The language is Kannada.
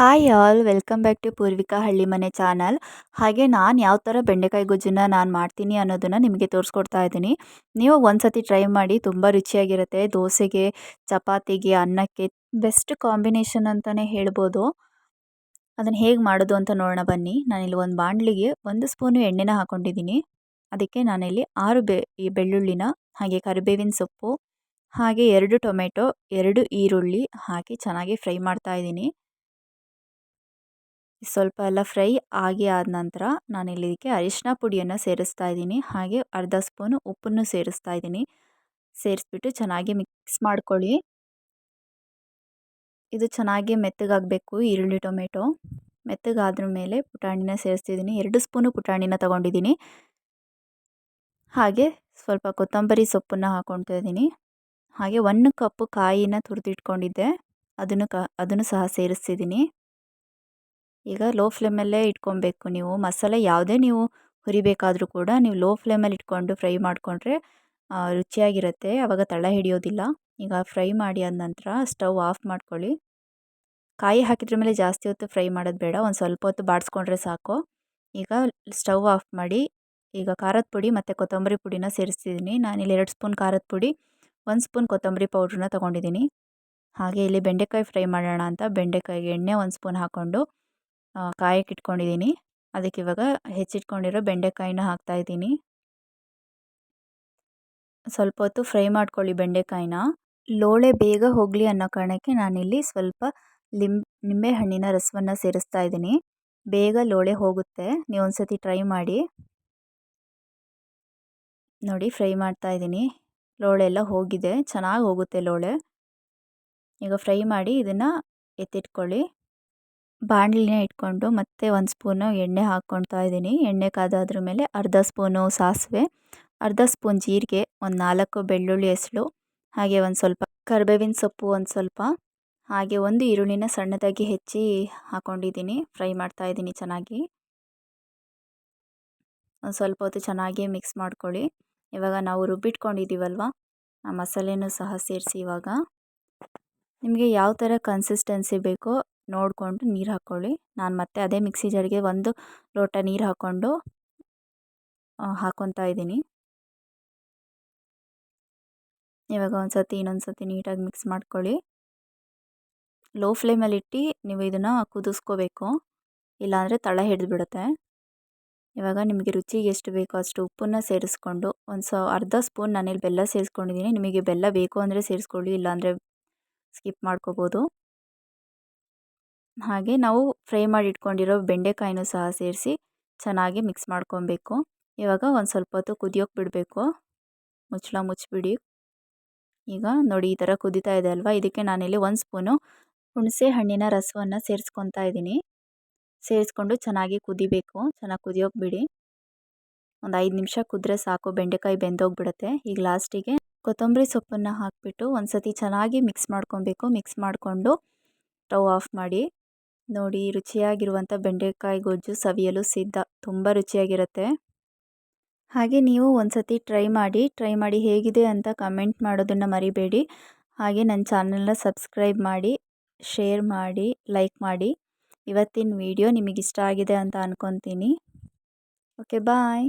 Hi all welcome back to Poorvika ಹಳ್ಳಿ ಮನೆ ಚಾನಲ್ ಹಾಗೆ ನಾನು ಯಾವ ಥರ ಬೆಂಡೆಕಾಯಿ ಗೊಜ್ಜನ್ನ ನಾನು ಮಾಡ್ತೀನಿ ಅನ್ನೋದನ್ನು ನಿಮಗೆ ತೋರಿಸ್ಕೊಡ್ತಾ ಇದ್ದೀನಿ. ನೀವು ಒಂದ್ಸತಿ ಟ್ರೈ ಮಾಡಿ ತುಂಬ ರುಚಿಯಾಗಿರುತ್ತೆ. ದೋಸೆಗೆ, ಚಪಾತಿಗೆ, ಅನ್ನಕ್ಕೆ ಬೆಸ್ಟ್ ಕಾಂಬಿನೇಷನ್ ಅಂತಲೇ ಹೇಳ್ಬೋದು. ಅದನ್ನು ಹೇಗೆ ಮಾಡೋದು ಅಂತ ನೋಡೋಣ ಬನ್ನಿ. ನಾನಿಲ್ಲಿ ಒಂದು ಬಾಣಲಿಗೆ ಒಂದು ಸ್ಪೂನು ಎಣ್ಣೆನ ಹಾಕ್ಕೊಂಡಿದ್ದೀನಿ ಅದಕ್ಕೆ ನಾನಿಲ್ಲಿ ಆರು ಬೆ ಬೆಳ್ಳುಳ್ಳಿನ, ಹಾಗೆ ಕರಿಬೇವಿನ ಸೊಪ್ಪು, ಹಾಗೆ ಎರಡು ಟೊಮೆಟೊ, ಎರಡು ಈರುಳ್ಳಿ ಹಾಕಿ ಚೆನ್ನಾಗಿ ಫ್ರೈ ಮಾಡ್ತಾ ಇದ್ದೀನಿ. ಸ್ವಲ್ಪ ಎಲ್ಲ ಫ್ರೈ ಆಗಿ ಆದ ನಂತರ ನಾನಿಲ್ಲಿ ಇದಕ್ಕೆ ಅರಿಶಿನ ಪುಡಿಯನ್ನು ಸೇರಿಸ್ತಾ ಇದ್ದೀನಿ. ಹಾಗೆ ಅರ್ಧ ಸ್ಪೂನು ಉಪ್ಪನ್ನು ಸೇರಿಸ್ತಾ ಇದ್ದೀನಿ. ಸೇರಿಸ್ಬಿಟ್ಟು ಚೆನ್ನಾಗಿ ಮಿಕ್ಸ್ ಮಾಡ್ಕೊಳ್ಳಿ. ಇದು ಚೆನ್ನಾಗಿ ಮೆತ್ತಗಾಗಬೇಕು ಈರುಳ್ಳಿ, ಟೊಮೆಟೊ. ಮೆತ್ತಗಾದ್ರ ಮೇಲೆ ಪುಟಾಣಿನ ಸೇರಿಸ್ತಿದ್ದೀನಿ. ಎರಡು ಸ್ಪೂನು ಪುಟಾಣಿನ ತೊಗೊಂಡಿದ್ದೀನಿ. ಹಾಗೆ ಸ್ವಲ್ಪ ಕೊತ್ತಂಬರಿ ಸೊಪ್ಪನ್ನು ಹಾಕ್ಕೊಳ್ತಾ ಇದ್ದೀನಿ. ಹಾಗೆ ಒಂದು ಕಪ್ಪು ಕಾಯಿನ ತುರಿದಿಟ್ಕೊಂಡಿದ್ದೆ. ಅದನ್ನು ಕ ಅದನ್ನು ಸಹ ಸೇರಿಸ್ತಿದ್ದೀನಿ. ಈಗ ಲೋ ಫ್ಲೇಮಲ್ಲೇ ಇಟ್ಕೊಬೇಕು ನೀವು. ಮಸಾಲೆ ಯಾವುದೇ ನೀವು ಹುರಿಬೇಕಾದರೂ ಕೂಡ ನೀವು ಲೋ ಫ್ಲೇಮಲ್ಲಿ ಇಟ್ಕೊಂಡು ಫ್ರೈ ಮಾಡಿಕೊಂಡ್ರೆ ರುಚಿಯಾಗಿರುತ್ತೆ. ಆವಾಗ ತಳ ಹಿಡಿಯೋದಿಲ್ಲ. ಈಗ ಫ್ರೈ ಮಾಡಿ ಆದ ನಂತರ ಸ್ಟವ್ ಆಫ್ ಮಾಡ್ಕೊಳ್ಳಿ. ಕಾಯಿ ಹಾಕಿದ್ರ ಮೇಲೆ ಜಾಸ್ತಿ ಹೊತ್ತು ಫ್ರೈ ಮಾಡೋದು ಬೇಡ. ಒಂದು ಸ್ವಲ್ಪ ಹೊತ್ತು ಬಾಡಿಸ್ಕೊಂಡ್ರೆ ಸಾಕು. ಈಗ ಸ್ಟವ್ ಆಫ್ ಮಾಡಿ, ಈಗ ಖಾರದ ಪುಡಿ ಮತ್ತು ಕೊತ್ತಂಬರಿ ಪುಡಿನ ಸೇರಿಸ್ತಿದ್ದೀನಿ ನಾನಿಲ್ಲಿ ಎರಡು ಸ್ಪೂನ್ ಖಾರದ ಪುಡಿ, ಒಂದು ಸ್ಪೂನ್ ಕೊತ್ತಂಬರಿ ಪೌಡ್ರನ್ನ ತೊಗೊಂಡಿದ್ದೀನಿ ಹಾಗೆ ಇಲ್ಲಿ ಬೆಂಡೆಕಾಯಿ ಫ್ರೈ ಮಾಡೋಣ ಅಂತ. ಬೆಂಡೆಕಾಯಿಗೆ ಎಣ್ಣೆ ಒಂದು ಸ್ಪೂನ್ ಹಾಕ್ಕೊಂಡು ಕಾಯಕ್ಕೆ ಇಟ್ಕೊಂಡಿದ್ದೀನಿ ಅದಕ್ಕೆ ಇವಾಗ ಹೆಚ್ಚಿಟ್ಕೊಂಡಿರೋ ಬೆಂಡೆಕಾಯಿನ ಹಾಕ್ತಾಯಿದ್ದೀನಿ. ಸ್ವಲ್ಪ ಹೊತ್ತು ಫ್ರೈ ಮಾಡ್ಕೊಳ್ಳಿ ಬೆಂಡೆಕಾಯಿನ. ಲೋಳೆ ಬೇಗ ಹೋಗಲಿ ಅನ್ನೋ ಕಾರಣಕ್ಕೆ ನಾನಿಲ್ಲಿ ಸ್ವಲ್ಪ ಲಿಂಬ್, ನಿಂಬೆಹಣ್ಣಿನ ರಸವನ್ನು ಸೇರಿಸ್ತಾ ಇದ್ದೀನಿ ಬೇಗ ಲೋಳೆ ಹೋಗುತ್ತೆ. ನೀವು ಒಂದ್ಸತಿ ಟ್ರೈ ಮಾಡಿ. ನೋಡಿ ಫ್ರೈ ಮಾಡ್ತಾ ಇದ್ದೀನಿ ಲೋಳೆ ಎಲ್ಲ ಹೋಗಿದೆ. ಚೆನ್ನಾಗಿ ಹೋಗುತ್ತೆ ಲೋಳೆ. ಈಗ ಫ್ರೈ ಮಾಡಿ ಇದನ್ನು ಎತ್ತಿಟ್ಕೊಳ್ಳಿ. ಬಾಣಲಿನ ಇಟ್ಕೊಂಡು ಮತ್ತೆ ಒಂದು ಸ್ಪೂನು ಎಣ್ಣೆ ಹಾಕ್ಕೊಳ್ತಾ ಇದ್ದೀನಿ. ಎಣ್ಣೆ ಕಾದಾದ್ರ ಮೇಲೆ ಅರ್ಧ ಸ್ಪೂನು ಸಾಸಿವೆ, ಅರ್ಧ ಸ್ಪೂನ್ ಜೀರಿಗೆ, ಒಂದು ನಾಲ್ಕು ಬೆಳ್ಳುಳ್ಳಿ ಹೆಸಳು, ಹಾಗೆ ಒಂದು ಸ್ವಲ್ಪ ಕರ್ಬೇವಿನ ಸೊಪ್ಪು ಒಂದು ಸ್ವಲ್ಪ, ಹಾಗೆ ಒಂದು ಈರುಳ್ಳಿನ ಸಣ್ಣದಾಗಿ ಹೆಚ್ಚಿ ಹಾಕ್ಕೊಂಡಿದ್ದೀನಿ ಫ್ರೈ ಮಾಡ್ತಾ ಇದ್ದೀನಿ ಚೆನ್ನಾಗಿ. ಒಂದು ಸ್ವಲ್ಪ ಹೊತ್ತು ಚೆನ್ನಾಗಿ ಮಿಕ್ಸ್ ಮಾಡ್ಕೊಳ್ಳಿ. ಇವಾಗ ನಾವು ರುಬ್ಬಿಟ್ಕೊಂಡಿದ್ದೀವಲ್ವ ಆ ಮಸಾಲೆನೂ ಸಹ ಸೇರಿಸಿ ಇವಾಗ. ನಿಮಗೆ ಯಾವ ಥರ ಕನ್ಸಿಸ್ಟೆನ್ಸಿ ಬೇಕೋ ನೋಡಿಕೊಂಡು ನೀರು ಹಾಕ್ಕೊಳ್ಳಿ ನಾನು ಮತ್ತೆ ಅದೇ ಮಿಕ್ಸಿ ಜಾರಿಗೆ ಒಂದು ಲೋಟ ನೀರು ಹಾಕ್ಕೊಂಡು ಹಾಕ್ಕೊತಾ ಇದ್ದೀನಿ. ಇವಾಗ ಒಂದು ಸತಿ ಇನ್ನೊಂದು ಸತಿ ನೀಟಾಗಿ ಮಿಕ್ಸ್ ಮಾಡ್ಕೊಳ್ಳಿ. ಲೋ ಫ್ಲೇಮಲ್ಲಿ ಇಟ್ಟು ನೀವು ಇದನ್ನು ಕುದಿಸ್ಕೋಬೇಕು. ಇಲ್ಲಾಂದರೆ ತಳ ಹಿಡಿದ್ಬಿಡುತ್ತೆ. ಇವಾಗ ನಿಮಗೆ ರುಚಿಗೆ ಎಷ್ಟು ಬೇಕೋ ಅಷ್ಟು ಉಪ್ಪನ್ನು ಸೇರಿಸ್ಕೊಂಡು ಒಂದು ಸ, ಅರ್ಧ ಸ್ಪೂನ್ ನಾನಿಲ್ಲಿ ಬೆಲ್ಲ ಸೇರಿಸ್ಕೊಂಡಿದ್ದೀನಿ. ನಿಮಗೆ ಬೆಲ್ಲ ಬೇಕು ಅಂದರೆ ಸೇರಿಸ್ಕೊಳ್ಳಿ, ಇಲ್ಲಾಂದರೆ ಸ್ಕಿಪ್ ಮಾಡ್ಕೋಬೋದು. ಹಾಗೆ ನಾವು ಫ್ರೈ ಮಾಡಿ ಇಟ್ಕೊಂಡಿರೋ ಬೆಂಡೆಕಾಯಿನೂ ಸಹ ಸೇರಿಸಿ ಚೆನ್ನಾಗಿ ಮಿಕ್ಸ್ ಮಾಡ್ಕೊಬೇಕು. ಇವಾಗ ಒಂದು ಸ್ವಲ್ಪ ಹೊತ್ತು ಕುದಿಯೋಕೆ ಬಿಡಬೇಕು. ಮುಚ್ಚಳ ಮುಚ್ಚಿಬಿಡಿ. ಈಗ ನೋಡಿ ಈ ಥರ ಕುದೀತಾ ಇದೆ ಅಲ್ವಾ? ಇದಕ್ಕೆ ನಾನಿಲ್ಲಿ ಒಂದು ಸ್ಪೂನು ಹುಣಸೆ ಹಣ್ಣಿನ ರಸವನ್ನು ಸೇರಿಸ್ಕೊತಾ ಇದ್ದೀನಿ. ಸೇರಿಸ್ಕೊಂಡು ಚೆನ್ನಾಗಿ ಕುದಿಬೇಕು. ಚೆನ್ನಾಗಿ ಕುದಿಯೋಕೆ ಬಿಡಿ. ಒಂದು ಐದು ನಿಮಿಷ ಕುದ್ರೆ ಸಾಕು. ಬೆಂಡೆಕಾಯಿ ಬೆಂದೋಗ್ಬಿಡುತ್ತೆ. ಈಗ ಲಾಸ್ಟಿಗೆ ಕೊತ್ತಂಬರಿ ಸೊಪ್ಪನ್ನು ಹಾಕಿಬಿಟ್ಟು ಒಂದು ಸತಿ ಚೆನ್ನಾಗಿ ಮಿಕ್ಸ್ ಮಾಡ್ಕೊಬೇಕು. ಮಿಕ್ಸ್ ಮಾಡಿಕೊಂಡು ಸ್ಟವ್ ಆಫ್ ಮಾಡಿ ನೋಡಿ, ರುಚಿಯಾಗಿರುವಂಥ ಬೆಂಡೆಕಾಯಿ ಗೊಜ್ಜು ಸವಿಯಲು ಸಿದ್ಧ. ತುಂಬ ರುಚಿಯಾಗಿರುತ್ತೆ. ಹಾಗೆ ನೀವು ಒಂದು ಸತಿ ಟ್ರೈ ಮಾಡಿ ಟ್ರೈ ಮಾಡಿ ಹೇಗಿದೆ ಅಂತ ಕಮೆಂಟ್ ಮಾಡೋದನ್ನು ಮರಿಬೇಡಿ. ಹಾಗೆ ನನ್ನ ಚಾನಲ್ನ ಸಬ್ಸ್ಕ್ರೈಬ್ ಮಾಡಿ, ಶೇರ್ ಮಾಡಿ, ಲೈಕ್ ಮಾಡಿ. ಇವತ್ತಿನ ವಿಡಿಯೋ ನಿಮಗಿಷ್ಟ ಆಗಿದೆ ಅಂತ ಅಂದ್ಕೊತೀನಿ ಓಕೆ, ಬಾಯ್.